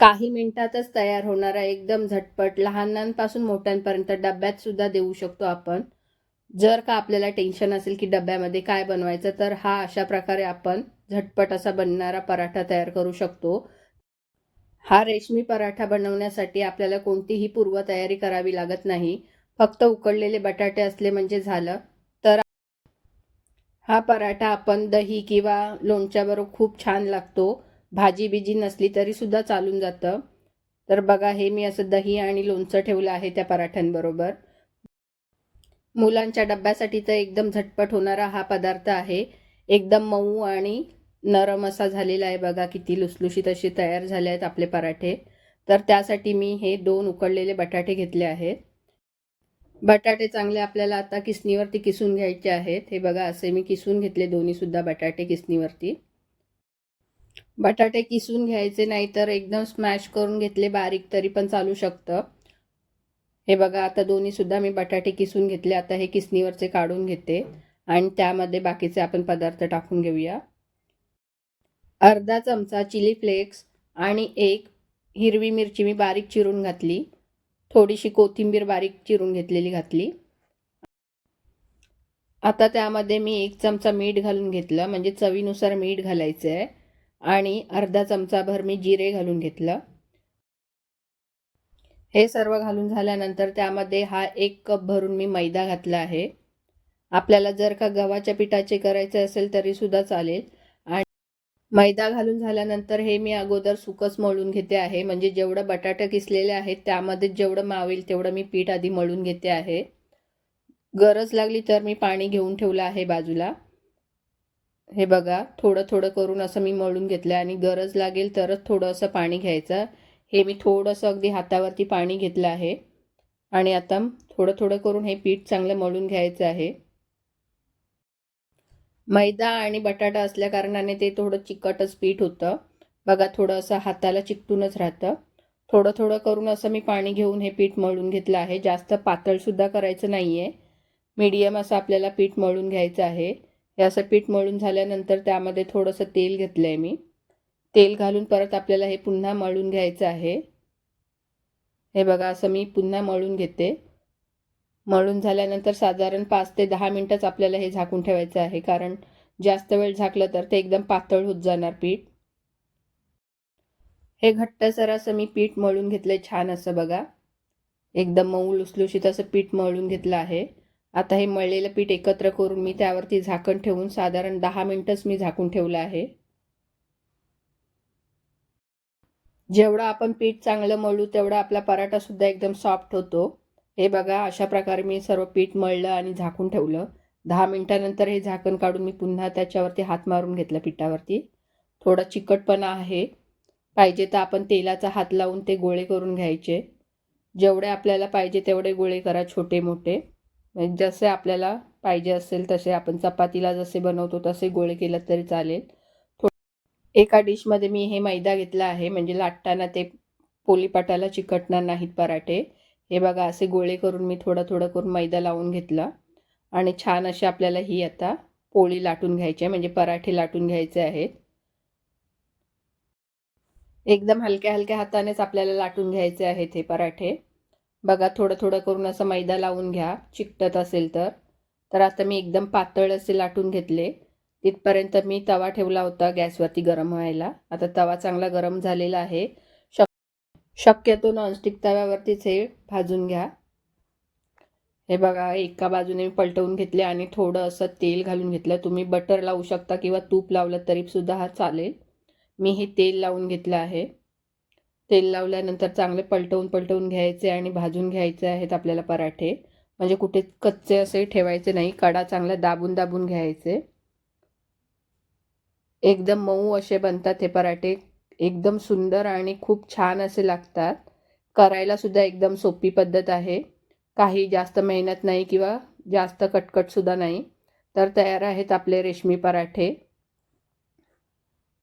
काही मिनिटातच तयार होणारा एकदम झटपट. लहानांपासून मोठ्यांपर्यंत डब्यात सुद्धा देऊ शकतो आपण. जर का आपल्याला टेन्शन असेल की डब्यामध्ये काय बनवायचं तर हा अशा प्रकारे आपण झटपट असा बनणारा पराठा तयार करू शकतो. हा रेशमी पराठा बनवण्यासाठी आपल्याला कोणतीही पूर्वतयारी करावी लागत नाही. फक्त उकडलेले बटाटे असले म्हणजे झालं. तर हा पराठा आपण दही किंवा लोणच्याबरोबर खूप छान लागतो. भाजी बिजी नसली तरी सुद्धा चालून जातं. तर बघा हे मी असं दही आणि लोणचं ठेवलं आहे त्या पराठ्यांबरोबर. मुलांच्या डब्यासाठी तर एकदम झटपट होणारा हा पदार्थ आहे. एकदम मऊ आणि नरम असा झालेला आहे बघा किती लुसलुशीत असे तयार झाले आहेत आपले पराठे. तर त्यासाठी मी हे दोन उकडलेले बटाटे घेतले आहेत. बटाटे चांगले आपल्याला आता किसणीवरती किसून घ्यायचे आहेत. हे बघा असे मी किसून घेतले दोन्हीसुद्धा बटाटे किसणीवरती. बटाटे किसून घ्यायचे नाही तर एकदम स्मॅश करून घेतले बारीक तरी पण चालू शकतं. हे बघा आता दोन्हीसुद्धा मी बटाटे किसून घेतले. आता हे किसणीवरचे काढून घेते. आणि त्यामध्ये बाकीचे आपण पदार्थ टाकून घेऊया. अर्धा चमचा चिली फ्लेक्स आणि एक हिरवी मिरची मी बारीक चिरून घातली. थोडीशी कोथिंबीर बारीक चिरून घेतलेली घातली. आता त्यामध्ये मी एक चमचा मीठ घालून घेतलं. म्हणजे चवीनुसार मीठ घालायचं आहे आणि अर्धा चमचाभर मी जिरे घालून घेतलं. हे सर्व घालून झाल्यानंतर त्यामध्ये हा एक कप भरून मी मैदा घातला आहे. आपल्याला जर का गव्हाच्या पिठाचे करायचे असेल तरी सुद्धा चालेल. आणि मैदा घालून झाल्यानंतर हे मी अगोदर सुकच मळून घेते आहे. म्हणजे जेवढं बटाटे किसलेले आहेत त्यामध्ये जेवढं मावेल तेवढं मी पीठ आधी मळून घेते आहे. गरज लागली तर मी पाणी घेऊन ठेवलं आहे बाजूला. हे बघा थोडं थोडं करून असं मी मळून घेतलं आणि गरज लागेल तरच थोडं असं पाणी घ्यायचं. हे मी थोडंसं अगदी हातावरती पाणी घेतलं आहे. आणि आता थोडं थोडं करून हे पीठ चांगलं मळून घ्यायचं आहे. मैदा आणि बटाटा असल्या कारणाने ते थोडं चिकटच पीठ होतं. बघा थोडं असं हाताला चिकटूनच राहतं. थोडं थोडं करून असं मी पाणी घेऊन हे पीठ मळून घेतलं आहे. जास्त पातळसुद्धा करायचं नाही आहे मीडियम असं आपल्याला पीठ मळून घ्यायचं आहे. हे असं पीठ मळून झाल्यानंतर त्यामध्ये थोडंसं तेल घेतलं आहे मी. तेल घालून परत आपल्याला हे पुन्हा मळून घ्यायचं आहे. हे बघा असं मी पुन्हा मळून घेते. मळून झाल्यानंतर साधारण पाच ते दहा मिनटंच आपल्याला हे झाकून ठेवायचं आहे कारण जास्त वेळ झाकलं तर ते एकदम पातळ होत जाणार पीठ. हे घट्टसर असं मी पीठ मळून घेतलंय छान असं बघा. एकदम मऊ लुसलुशीत असं पीठ मळून घेतलं आहे. आता हे मळलेलं पीठ एकत्र करून मी त्यावरती झाकण ठेवून साधारण दहा मिनटंच मी झाकून ठेवलं आहे. जेवढं आपण पीठ चांगलं मळू तेवढा आपला पराठा सुद्धा एकदम सॉफ्ट होतो. हे बघा अशा प्रकारे मी सर्व पीठ मळलं आणि झाकून ठेवलं. दहा मिनटानंतर हे झाकण काढून मी पुन्हा त्याच्यावरती हात मारून घेतला पिठावरती. थोडा चिकटपणा आहे. पाहिजे तर आपण तेलाचा हात लावून ते गोळे करून घ्यायचे. जेवढे आपल्याला पाहिजे तेवढे गोळे करा छोटे मोठे म्हणजे जसे आपल्याला पाहिजे असेल तसे आपण चपातीला जसे बनवतो तसे गोळे केलं तरी चालेल. थो एका डिशमध्ये मी हे मैदा घेतला आहे म्हणजे लाटताना ते पोलीपाटाला चिकटणार नाहीत पराठे. हे बघा असे गोळे करून मी थोडं थोडं करून मैदा लावून घेतला. आणि छान अशी आपल्याला ही आता पोळी लाटून घ्यायची आहे म्हणजे पराठे लाटून घ्यायचे आहेत. एकदम हलक्या हलक्या हातानेच आपल्याला लाटून घ्यायचे आहेत हे पराठे. बघा थोडं थोडं करून असं मैदा लावून घ्या. चिकटत असेल तर. तर आता मी एकदम पातळ असे लाटून घेतले. तिथपर्यंत मी तवा ठेवला होता गॅसवरती गरम व्हायला. आता तवा चांगला गरम झालेला आहे. शक शक्यतो नॉनस्टिक तव्यावरतीच हे भाजून घ्या. हे बघा एका बाजूने मी पलटवून घेतले आणि थोडं असं तेल घालून घेतलं. तुम्ही बटर लावू शकता किंवा तूप लावलं तरी सुद्धा हा चालेल. मी हे तेल लावून घेतलं आहे. तेल लावल्यानंतर चांगले पलटवून पलटवून घ्यायचे आणि भाजून घ्यायचे आहेत आपल्याला पराठे. म्हणजे कुठे कच्चे असे ठेवायचे नाही कडा चांगला दाबून दाबून घ्यायचे. एकदम मऊ असे बनतात हे पराठे. एकदम सुंदर आणि खूप छान असे लागतात. करायला सुद्धा एकदम सोपी पद्धत आहे. काही जास्त मेहनत नाही किंवा जास्त कटकटसुद्धा नाही. तर तयार आहेत आपले रेशमी पराठे.